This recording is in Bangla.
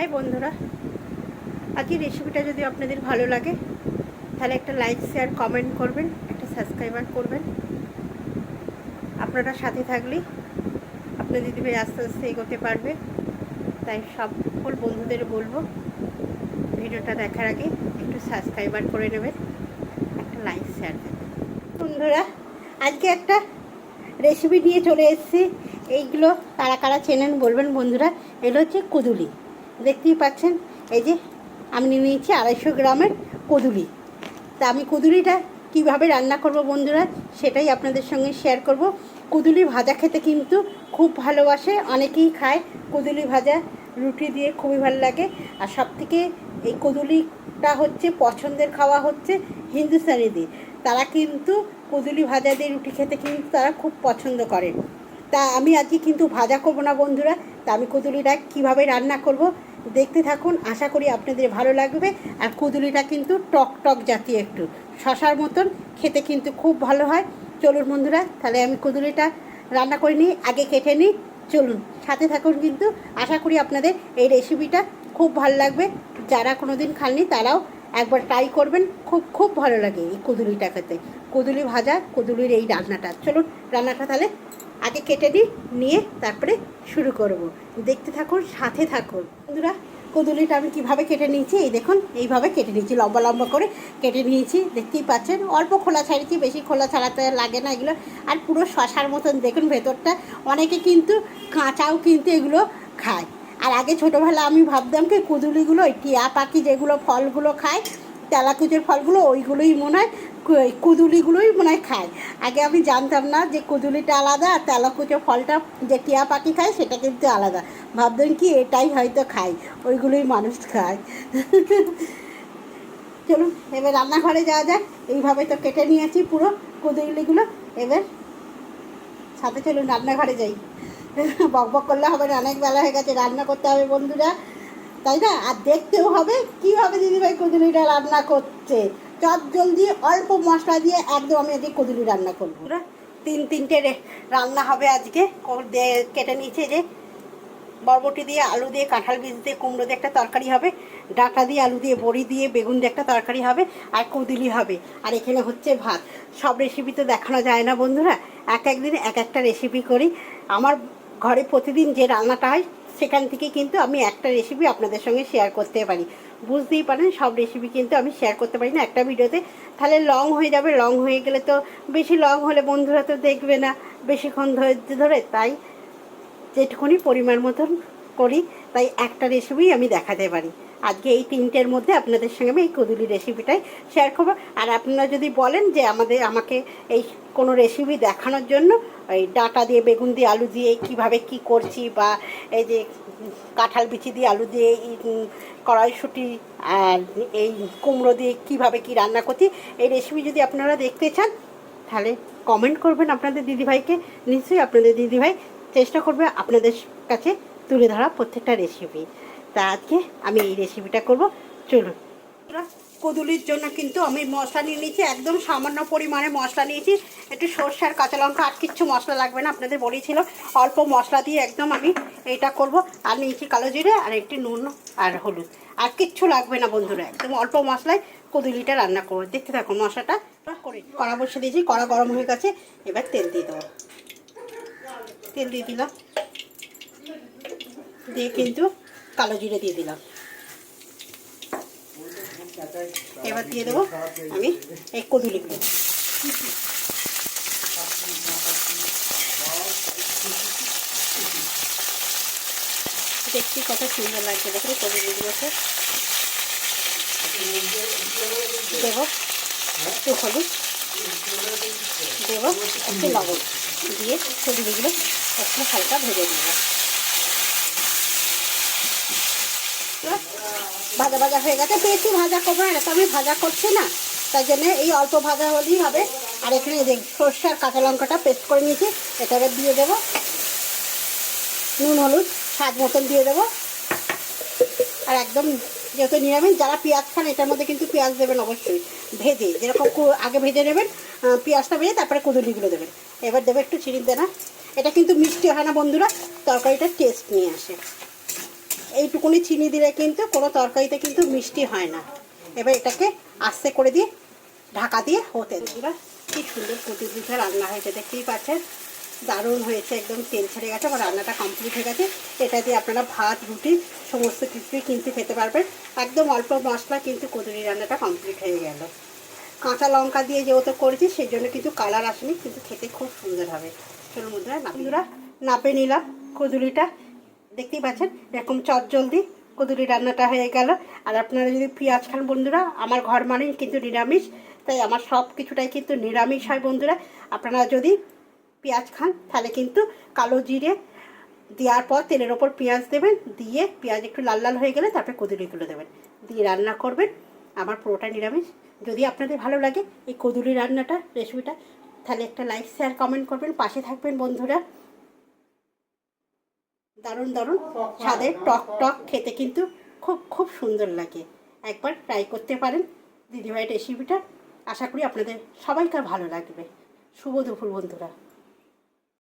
হাই বন্ধুরা আজকের রেসিপিটা যদি আপনাদের ভালো লাগে, তাহলে একটা লাইক শেয়ার কমেন্ট করবেন, একটা সাবস্ক্রাইবার করবেন। আপনারা সাথে থাকলেই আপনার দিদিভাই আস্তে আস্তে এগোতে পারবে। তাই সকল বন্ধুদের বলব, ভিডিওটা দেখার আগে একটু সাবস্ক্রাইবার করে নেবেন, একটা লাইক শেয়ার দেবেন। বন্ধুরা, আজকে একটা রেসিপি নিয়ে চলে এসেছি। এইগুলো কারা কারা চেনেন বলবেন বন্ধুরা? এগুলো হচ্ছে কুদুলি। দেখতেই পাচ্ছেন? এই যে আমি নিয়েছি আড়াইশো গ্রামের কুদুলি। তা আমি কুদুলিটা কীভাবে রান্না করব বন্ধুরা, সেটাই আপনাদের সঙ্গে শেয়ার করব। কুদুলি ভাজা খেতে কিন্তু খুব ভালোবাসে, অনেকেই খায় কুদুলি ভাজা, রুটি দিয়ে খুবই ভালো লাগে। আর সব থেকে এই কুদুলিটা হচ্ছে পছন্দের খাওয়া হচ্ছে হিন্দুস্তানিদের তারা কিন্তু কুদুলি ভাজা দিয়ে রুটি খেতে কিন্তু তারা খুব পছন্দ করে। তা আমি আজকে কিন্তু ভাজা করব না বন্ধুরা, তা আমি কুদুলিটা কীভাবে রান্না করব দেখতে থাকুন, আশা করি আপনাদের ভালো লাগবে। আর কুদুলিটা কিন্তু টক টক জাতীয় একটু। শশার মতন, খেতে কিন্তু খুব ভালো হয়। চলুন বন্ধুরা, তাহলে আমি কুদুলিটা রান্না করে নিই, আগে কেটে নিই। চলুন, সাথে থাকুন কিন্তু, আশা করি আপনাদের এই রেসিপিটা খুব ভালো লাগবে। যারা কোনো দিন খাননি, তারাও একবার ট্রাই করবেন। খুব খুব ভালো লাগে এই কুদুলিটা খেতে। কুদুলি ভাজা, কুদুলির এই রান্নাটা। চলুন, রান্নাটা তাহলে আগে কেটে নিই নিয়ে তারপরে শুরু করব। দেখতে থাকুন, সাথে থাকুন। বন্ধুরা, কুদুলিটা আমি কীভাবে কেটে নিয়েছি, এই দেখুন, এইভাবে কেটে নিয়েছি, লম্বা লম্বা করে কেটে নিয়েছি। দেখতেই পাচ্ছেন, অল্প খোলা ছাড়িয়েছি বেশি খোলা ছাড়াতে লাগে না এগুলো। আর পুরো শশার মতন, দেখুন ভেতরটা। অনেকে কিন্তু কাঁচাও কিন্তু এগুলো খায়। আর আগে ছোটোবেলা আমি ভাবতাম কি, কুদুলিগুলো টিয়া পাখি যেগুলো ফলগুলো খায়, তেলাকুচের ফলগুলো, ওইগুলোই মনে হয় এই কুদুলিগুলোই মনে হয় খায়। আগে আমি জানতাম না যে কুদুলিটা আলাদা আর তেলাকুচো ফলটা যে টিয়া পাখি খায় সেটা কিন্তু আলাদা। ভাবতাম কি এটাই হয়তো খায়, ওইগুলোই মানুষ খায়। চলুন, এবার রান্নাঘরে যাওয়া যাক। এইভাবে তো কেটে নিয়েছি পুরো কুদুলিগুলো। এবার সাথে চলুন রান্নাঘরে যাই। বক বক করলে হবে না, অনেক বেলা হয়ে গেছে, রান্না করতে হবে বন্ধুরা। তাই না? আর দেখতেও হবে কীভাবে দিদিভাই কুদুলিটা রান্না করছে চট জলদি, অল্প মশলা দিয়ে একদম আমি আজকে কুদুলি রান্না করব। তিন তিনটে রান্না হবে আজকে। কেটে নিয়েছে যে বরবটি দিয়ে আলু দিয়ে, কাঁঠাল বীজ দিয়ে, কুমড়ো দিয়ে একটা তরকারি হবে। ডাঁটা দিয়ে, আলু দিয়ে, বড়ি দিয়ে, বেগুন দিয়ে একটা তরকারি হবে আর কুদুলি হবে। আর এখানে হচ্ছে ভাত। সব রেসিপি তো দেখানো যায় না বন্ধুরা। এক একদিন এক একটা রেসিপি করি। আমার ঘরে প্রতিদিন যে রান্নাটা হয়, সেখান থেকে কিন্তু আমি একটা রেসিপি আপনাদের সঙ্গে শেয়ার করতে পারি। বুঝতেই পারেন, সব রেসিপি কিন্তু আমি শেয়ার করতে পারি না একটা ভিডিওতে। তাহলে লং হয়ে যাবে লং হয়ে গেলে তো বেশি লং হলে বন্ধুরা তো দেখবে না, বেশিক্ষণ ধৈর্য ধরে। তাই যেটুকুনি পরিমাণ মতন করি, তাই একটা রেসিপি আমি দেখাতে পারি। আজকে এই তিনটের মধ্যে আপনাদের সঙ্গে আমি এই কদুলি রেসিপিটাই শেয়ার করব। আর আপনারা যদি বলেন যে আমাদের, আমাকে এই কোনো রেসিপি দেখানোর জন্য ওই ডাঁটা দিয়ে, বেগুন দিয়ে, আলু দিয়ে কীভাবে কি করছি বা এই যে কাঁঠাল বিচি দিয়ে, আলু দিয়ে, এই কড়াইশুঁটি আর এই কুমড়ো দিয়ে কীভাবে কি রান্না করছি, এই রেসিপি যদি আপনারা দেখতে চান, তাহলে কমেন্ট করবেন আপনাদের দিদিভাইকে। নিশ্চয়ই আপনাদের দিদিভাই চেষ্টা করবে আপনাদের কাছে তুলে ধরা প্রত্যেকটা রেসিপি তা আজকে আমি এই রেসিপিটা করব। চলুন। কদুলির জন্য কিন্তু আমি মশলা নিয়ে নিয়েছি, একদম সামান্য পরিমাণে মশলা নিয়েছি। একটু সর্ষে আর কাঁচা লঙ্কা আর কিচ্ছু মশলা লাগবে না, আপনাদের বলেছিল অল্প মশলা দিয়ে একদম আমি এটা করব। আর নিয়েছি কালো জিরে আর একটু নুন আর হলুদ। আর কিচ্ছু লাগবে না বন্ধুরা, একদম অল্প মশলায় কদুলিটা রান্না করব। দেখতে থাকো মশলাটা। করে কড়া বসে দিয়েছি, কড়া গরম হয়ে গেছে, এবার তেল দিয়ে দেবো। তেল দিয়ে দিলাম। দিয়ে কিন্তু কালো জিরে দিয়ে দিলাম। এবার দিয়ে দেবো আমি এই কদুলিগুলো। দেখছি কত সুন্দর লাগছে দেখুন কদুলিগুলোকে দেবো একটু হলুদ। দেবো একটু লবণ দিয়ে কদুলিগুলো একটু হালকা ভেজে ভাজা ভাজা হয়ে গেছে। বেশি ভাজা করব না এটা আমি ভাজা করছি না। তার জন্য এই অল্প ভাজা হলেই হবে। আর এখানে যে সর্ষে আর কাঁচা লঙ্কাটা পেস্ট করে নিয়েছি, এটা দিয়ে দেবো। নুন, হলুদ, স্বাদ মতন দিয়ে দেবো। আর একদম যেহেতু নিরামিষ, যারা পেঁয়াজ খান, এটার মধ্যে কিন্তু পেঁয়াজ দেবেন অবশ্যই। ভেজে, যেরকম আগে ভেজে নেবেন পেঁয়াজটা ভেজে তারপরে কুদুলিগুলো দেবেন। এবার দেবে একটু চিনি দেনা। এটা কিন্তু মিষ্টি হয় না বন্ধুরা তরকারিটা টেস্ট নিয়ে আসে। এইটুকুনি চিনি দিলে কিন্তু কোনো তরকারিতে কিন্তু মিষ্টি হয় না। এবার এটাকে আস্তে করে দিয়ে ঢাকা দিয়ে হতে বন্ধুরা কি সুন্দর পিঠা রান্না হয়েছে, দেখতেই পাচ্ছেন? দারুণ হয়েছে, একদম তেল ছেড়ে গেছে, আমার রান্নাটা কমপ্লিট হয়ে গেছে। এটা দিয়ে আপনারা ভাত, রুটি, সমস্ত কিছুই কিন্তু খেতে পারবেন। একদম অল্প মশলা কিন্তু কুদুরি রান্নাটা কমপ্লিট হয়ে গেল। কাঁচা লঙ্কা দিয়ে যেহেতু করেছি, সেই জন্য কিন্তু কালার আসেনি, কিন্তু খেতে খুব সুন্দর হবে। চলুন বন্ধুরা বন্ধুরা নাপে নিলাম কুদুরিটা। দেখতেই পাচ্ছেন, এরকম চট জলদি কুদুরি রান্নাটা হয়ে গেল। আর আপনারা যদি পেঁয়াজ খান বন্ধুরা, আমার ঘর মানেই কিন্তু নিরামিষ, তাই আমার সব কিছুটাই কিন্তু নিরামিষ হয় বন্ধুরা। আপনারা যদি পেঁয়াজ খান, তাহলে কিন্তু কালো জিরে দেওয়ার পর তেলের ওপর পেঁয়াজ দেবেন, দিয়ে পেঁয়াজ একটু লাল লাল হয়ে গেলে তারপরে কুদুরিগুলো দেবেন। দিয়ে রান্না করবেন, আমার পুরোটা নিরামিষ। যদি আপনাদের ভালো লাগে এই কদুরি রান্নাটা, রেসিপিটা, তাহলে একটা লাইক, শেয়ার, কমেন্ট করবেন, পাশে থাকবেন বন্ধুরা। দারুণ দারুণ স্বাদের টক টক খেতে কিন্তু খুব খুব সুন্দর লাগে। একবার ট্রাই করতে পারেন দিদিভাইয়ের রেসিপিটা আশা করি আপনাদের সবাইকার ভালো লাগবে। শুভ দুপুর বন্ধুরা।